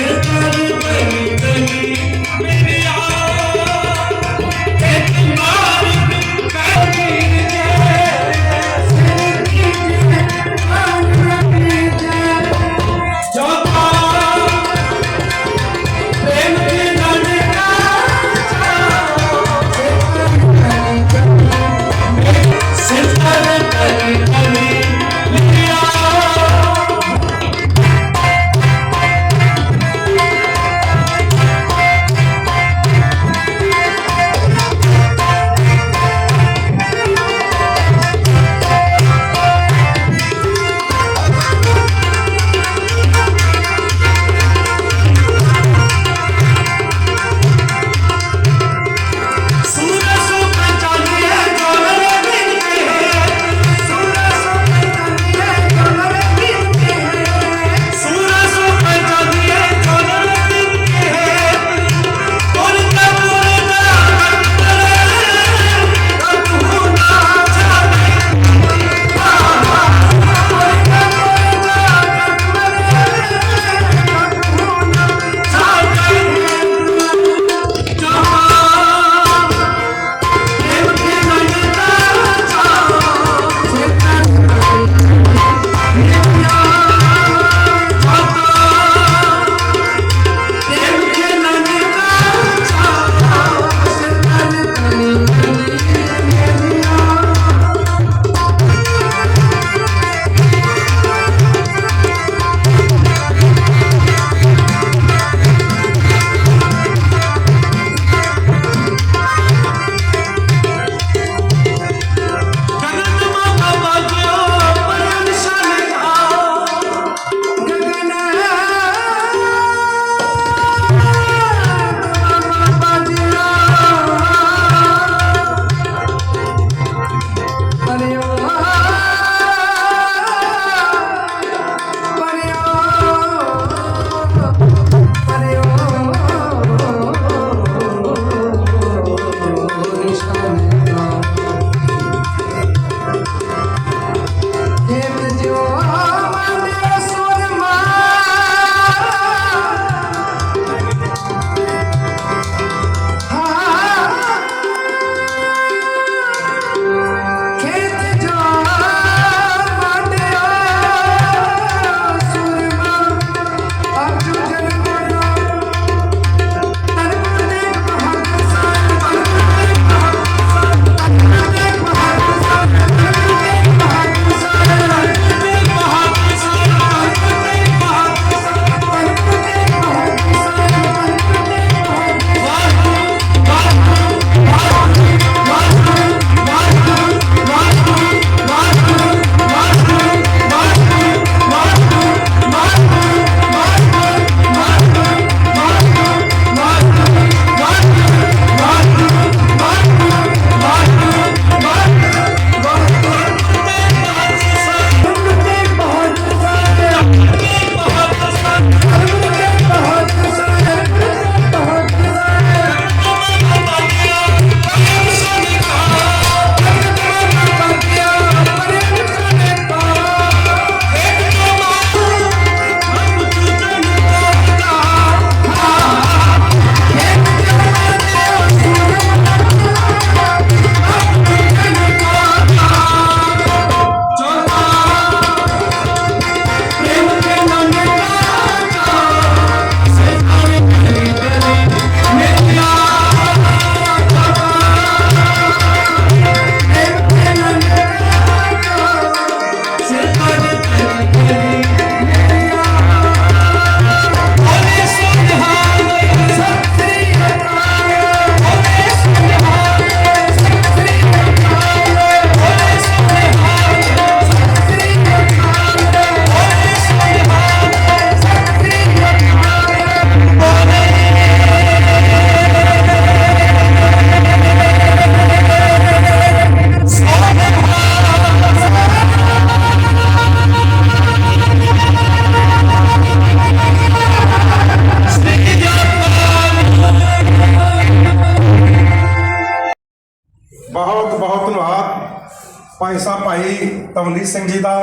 Thank you. Bhai Sahib, ਭਾਈ ਤਵਲੀਦ ਸਿੰਘ ਜੀ ਦਾ,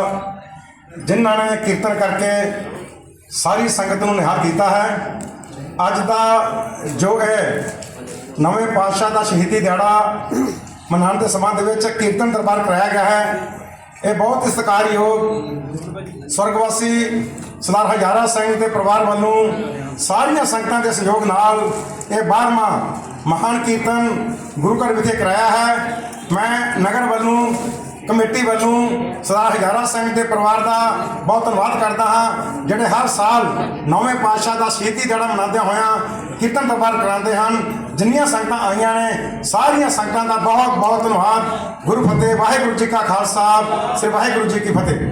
ਜਿਨ੍ਹਾਂ ਨੇ ਕੀਰਤਨ ਕਰਕੇ ਸਾਰੀ ਸੰਗਤ ਨੂੰ ਨਿਹਾਲ ਕੀਤਾ ਹੈ। ਅੱਜ ਦਾ ਜੋ ਹੈ ਨਵੇਂ ਪਾਤਸ਼ਾਹ ਦਾ ਸ਼ਹੀਦੀ ਦਿਹਾੜਾ ਮਨਾਉਣ ਦੇ ਸੰਬੰਧ ਵਿੱਚ ਕੀਰਤਨ ਦਰਬਾਰ ਕਰਾਇਆ ਗਿਆ ਹੈ। ਇਹ ਬਹੁਤ ਹੀ ਸਤਿਕਾਰਯੋਗ ਸਵਰਗਵਾਸੀ ਸਰਦਾਰ ਹਜ਼ਾਰਾ ਸਿੰਘ ਦੇ ਪਰਿਵਾਰ ਵੱਲੋਂ ਸਾਰੀਆਂ ਸੰਗਤਾਂ ਦੇ ਸਹਿਯੋਗ ਨਾਲ ਇਹ 12ਵਾਂ ਮਹਾਨ ਕੀਰਤਨ ਗੁਰੂ ਘਰ ਵਿਖੇ ਕਰਾਇਆ ਹੈ। ਮੈਂ ਨਗਰ ਵੱਲੋਂ ਕਮੇਟੀ ਵੱਲੋਂ ਸਰਦਾਰ ਹਜ਼ਾਰਾ ਸਿੰਘ ਦੇ ਪਰਿਵਾਰ ਦਾ ਬਹੁਤ ਧੰਨਵਾਦ ਕਰਦਾ ਹਾਂ, ਜਿਹੜੇ ਹਰ ਸਾਲ ਨੌਵੇਂ ਪਾਤਸ਼ਾਹ ਦਾ ਸ਼ਹੀਦੀ ਦਿਹਾੜਾ ਮਨਾਉਂਦੇ ਹੋਇਆਂ ਕੀਰਤਨ ਦਰਬਾਰ ਕਰਾਉਂਦੇ ਹਨ। ਜਿੰਨੀਆਂ ਸੰਗਤਾਂ ਆਈਆਂ ਨੇ, ਸਾਰੀਆਂ ਸੰਗਤਾਂ ਦਾ ਬਹੁਤ ਬਹੁਤ ਧੰਨਵਾਦ। ਗੁਰੂ ਫਤਿਹ, ਵਾਹਿਗੁਰੂ ਜੀ ਕਾ ਖਾਲਸਾ, ਸ੍ਰੀ ਵਾਹਿਗੁਰੂ ਜੀ ਕੀ ਫਤਿਹ।